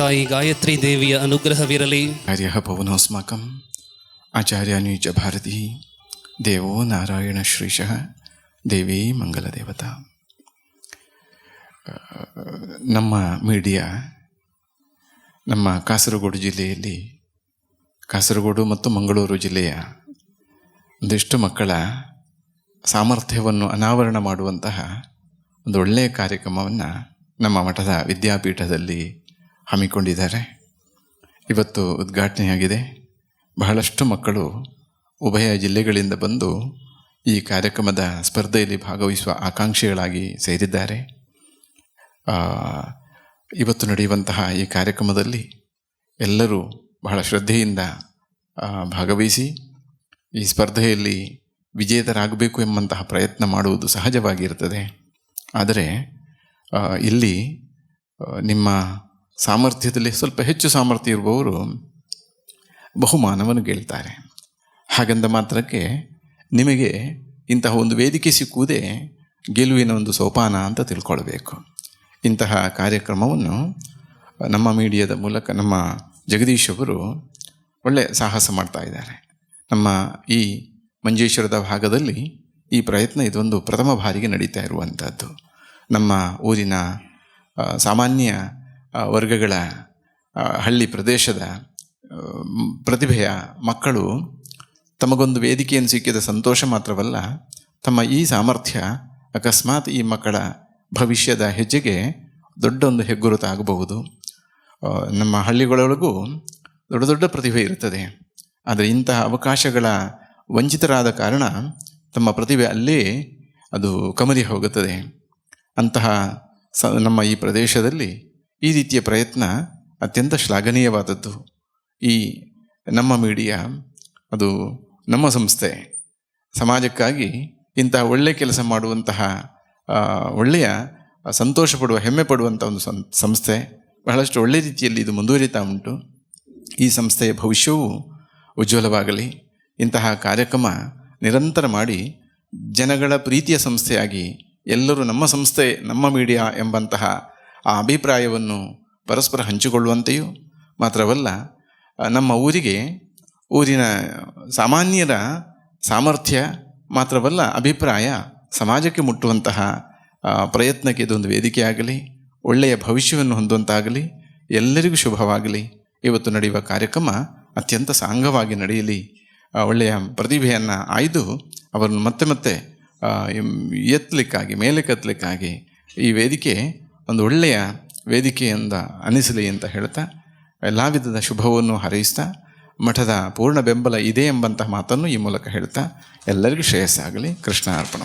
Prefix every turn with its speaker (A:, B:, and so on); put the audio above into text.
A: ತಾಯಿ ಗಾಯತ್ರಿ ದೇವಿಯ ಅನುಗ್ರಹವಿರಲಿ.
B: ಆರ್ಯ ಆಚಾರ್ಯ ನೀಚ ಭಾರತಿ, ದೇವೋ ನಾರಾಯಣ ಶ್ರೀಶಃ, ದೇವಿ ಮಂಗಲ ದೇವತಾ ನಮ್ಮ ಮೀಡಿಯಾ, ನಮ್ಮ ಕಾಸರಗೋಡು ಜಿಲ್ಲೆಯಲ್ಲಿ, ಕಾಸರಗೋಡು ಮತ್ತು ಮಂಗಳೂರು ಜಿಲ್ಲೆಯ ಒಂದಿಷ್ಟು ಮಕ್ಕಳ ಸಾಮರ್ಥ್ಯವನ್ನು ಅನಾವರಣ ಮಾಡುವಂತಹ ಒಂದು ಒಳ್ಳೆಯ ಕಾರ್ಯಕ್ರಮವನ್ನು ನಮ್ಮ ಮಠದ ವಿದ್ಯಾಪೀಠದಲ್ಲಿ ಹಮ್ಮಿಕೊಂಡಿದ್ದಾರೆ. ಇವತ್ತು ಉದ್ಘಾಟನೆಯಾಗಿದೆ ಬಹಳಷ್ಟು ಮಕ್ಕಳು ಉಭಯ ಜಿಲ್ಲೆಗಳಿಂದ ಬಂದು ಈ ಕಾರ್ಯಕ್ರಮದ ಸ್ಪರ್ಧೆಯಲ್ಲಿ ಭಾಗವಹಿಸುವ ಆಕಾಂಕ್ಷಿಗಳಾಗಿ ಸೇರಿದ್ದಾರೆ. ಇವತ್ತು ನಡೆಯುವಂತಹ ಈ ಕಾರ್ಯಕ್ರಮದಲ್ಲಿ ಎಲ್ಲರೂ ಬಹಳ ಶ್ರದ್ಧೆಯಿಂದ ಭಾಗವಹಿಸಿ ಈ ಸ್ಪರ್ಧೆಯಲ್ಲಿ ವಿಜೇತರಾಗಬೇಕು ಎಂಬಂತಹ ಪ್ರಯತ್ನ ಮಾಡುವುದು ಸಹಜವಾಗಿರುತ್ತದೆ. ಆದರೆ ಇಲ್ಲಿ ನಿಮ್ಮ ಸಾಮರ್ಥ್ಯದಲ್ಲಿ ಸ್ವಲ್ಪ ಹೆಚ್ಚು ಸಾಮರ್ಥ್ಯ ಇರುವವರು ಬಹುಮಾನವನ್ನು ಗೆಲ್ತಾರೆ. ಹಾಗಂದ ಮಾತ್ರಕ್ಕೆ ನಿಮಗೆ ಇಂತಹ ಒಂದು ವೇದಿಕೆ ಸಿಕ್ಕುವುದೇ ಗೆಲುವಿನ ಒಂದು ಸೋಪಾನ ಅಂತ ತಿಳ್ಕೊಳ್ಬೇಕು. ಇಂತಹ ಕಾರ್ಯಕ್ರಮವನ್ನು ನಮ್ಮ ಮೀಡಿಯಾದ ಮೂಲಕ ನಮ್ಮ ಜಗದೀಶ್ ಅವರು ಒಳ್ಳೆ ಸಾಹಸ ಮಾಡ್ತಾ ಇದ್ದಾರೆ. ನಮ್ಮ ಈ ಮಂಜೇಶ್ವರದ ಭಾಗದಲ್ಲಿ ಈ ಪ್ರಯತ್ನ ಇದೊಂದು ಪ್ರಥಮ ಬಾರಿಗೆ ನಡೀತಾ ಇರುವಂಥದ್ದು ನಮ್ಮ ಊರಿನ ಸಾಮಾನ್ಯ ವರ್ಗಗಳ ಹಳ್ಳಿ ಪ್ರದೇಶದ ಪ್ರತಿಭೆಯ ಮಕ್ಕಳು ತಮಗೊಂದು ವೇದಿಕೆಯನ್ನು ಸಿಕ್ಕಿದ ಸಂತೋಷ ಮಾತ್ರವಲ್ಲ, ತಮ್ಮ ಈ ಸಾಮರ್ಥ್ಯ ಅಕಸ್ಮಾತ್ ಈ ಮಕ್ಕಳ ಭವಿಷ್ಯದ ಹೆಜ್ಜೆಗೆ ದೊಡ್ಡ ಒಂದು ಹೆಗ್ಗುರುತಾಗಬಹುದು ನಮ್ಮ ಹಳ್ಳಿಗಳೊಳಗೂ ದೊಡ್ಡ ದೊಡ್ಡ ಪ್ರತಿಭೆ ಇರುತ್ತದೆ. ಆದರೆ ಇಂತಹ ಅವಕಾಶಗಳ ವಂಚಿತರಾದ ಕಾರಣ ತಮ್ಮ ಪ್ರತಿಭೆ ಅಲ್ಲೇ ಅದು ಕಮರಿ ಹೋಗುತ್ತದೆ. ಅಂತಹ ಸ, ನಮ್ಮ ಈ ಪ್ರದೇಶದಲ್ಲಿ ಈ ರೀತಿಯ ಪ್ರಯತ್ನ ಅತ್ಯಂತ ಶ್ಲಾಘನೀಯವಾದದ್ದು. ಈ ನಮ್ಮ ಮೀಡಿಯಾ, ಅದು ನಮ್ಮ ಸಂಸ್ಥೆ, ಸಮಾಜಕ್ಕಾಗಿ ಇಂತಹ ಒಳ್ಳೆಯ ಕೆಲಸ ಮಾಡುವಂತಹ ಒಳ್ಳೆಯ ಸಂತೋಷ ಪಡುವ ಹೆಮ್ಮೆ ಪಡುವಂಥ ಒಂದು ಸಂಸ್ಥೆ. ಬಹಳಷ್ಟು ಒಳ್ಳೆಯ ರೀತಿಯಲ್ಲಿ ಇದು ಮುಂದುವರಿತಾ ಉಂಟು. ಈ ಸಂಸ್ಥೆಯ ಭವಿಷ್ಯವು ಉಜ್ವಲವಾಗಲಿ. ಇಂತಹ ಕಾರ್ಯಕ್ರಮ ನಿರಂತರ ಮಾಡಿ ಜನಗಳ ಪ್ರೀತಿಯ ಸಂಸ್ಥೆಯಾಗಿ ಎಲ್ಲರೂ ನಮ್ಮ ಸಂಸ್ಥೆ, ನಮ್ಮ ಮೀಡಿಯಾ ಎಂಬಂತಹ ಆ ಅಭಿಪ್ರಾಯವನ್ನು ಪರಸ್ಪರ ಹಂಚಿಕೊಳ್ಳುವಂತೆಯೂ ಮಾತ್ರವಲ್ಲ ನಮ್ಮ ಊರಿಗೆ ಊರಿನ ಸಾಮಾನ್ಯರ ಸಾಮರ್ಥ್ಯ ಮಾತ್ರವಲ್ಲ, ಅಭಿಪ್ರಾಯ ಸಮಾಜಕ್ಕೆ ಮುಟ್ಟುವಂತಹ ಪ್ರಯತ್ನಕ್ಕೆ ಇದೊಂದು ವೇದಿಕೆಯಾಗಲಿ, ಒಳ್ಳೆಯ ಭವಿಷ್ಯವನ್ನು ಹೊಂದುವಂತಾಗಲಿ, ಎಲ್ಲರಿಗೂ ಶುಭವಾಗಲಿ. ಇವತ್ತು ನಡೆಯುವ ಕಾರ್ಯಕ್ರಮ ಅತ್ಯಂತ ಸಾಂಗವಾಗಿ ನಡೆಯಲಿ. ಒಳ್ಳೆಯ ಪ್ರತಿಭೆಯನ್ನು ಆಯ್ದು ಅವರನ್ನು ಮತ್ತೆ ಮತ್ತೆ ಎತ್ತಲಿಕ್ಕಾಗಿ ಮೇಲೆ ಕತ್ತಲಿಕ್ಕಾಗಿ ಈ ವೇದಿಕೆ ಒಂದು ಒಳ್ಳೆಯ ವೇದಿಕೆಯಿಂದ ಅನಿಸಲಿ ಅಂತ ಹೇಳ್ತಾ, ಎಲ್ಲ ವಿಧದ ಶುಭವನ್ನು ಹಾರೈಸ್ತಾ, ಮಠದ ಪೂರ್ಣ ಬೆಂಬಲ ಇದೆ ಎಂಬಂತಹ ಮಾತನ್ನು ಈ ಮೂಲಕ ಹೇಳ್ತಾ, ಎಲ್ಲರಿಗೂ ಶ್ರೇಯಸ್ಸಾಗಲಿ. ಕೃಷ್ಣ ಅರ್ಪಣ